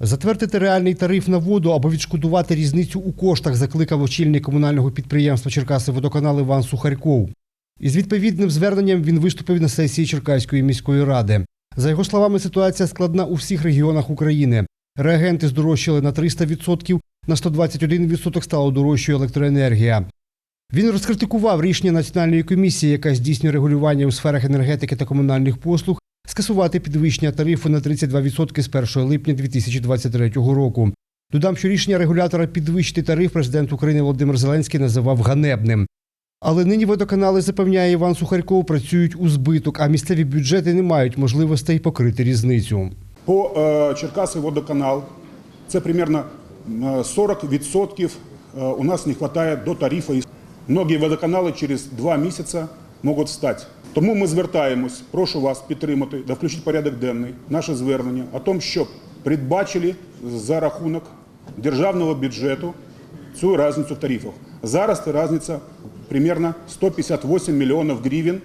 Затвердити реальний тариф на воду або відшкодувати різницю у коштах закликав очільник комунального підприємства Черкаси водоканал Іван Сухарьков. Із відповідним зверненням він виступив на сесії Черкаської міської ради. За його словами, ситуація складна у всіх регіонах України. Реагенти здорожчали на 300%, на 121% стало дорожчою електроенергія. Він розкритикував рішення національної комісії, яка здійснює регулювання у сферах енергетики та комунальних послуг, скасувати підвищення тарифу на 32% з 1 липня 2023 року. Додам, що рішення регулятора підвищити тариф президент України Володимир Зеленський називав ганебним. Але нині водоканали, запевняє Іван Сухарьков, працюють у збиток, а місцеві бюджети не мають можливостей покрити різницю. По е, Черкаси водоканал це примерно е, 40% е, у нас не вистачає до тарифу. Многі водоканали через два місяці можуть встати. Тому ми звертаємось, прошу вас підтримати та включити порядок денний наше звернення о том, щоб передбачили за рахунок державного бюджету цю різницю в тарифах. Зараз ця різниця примерно 158 мільйонів гривень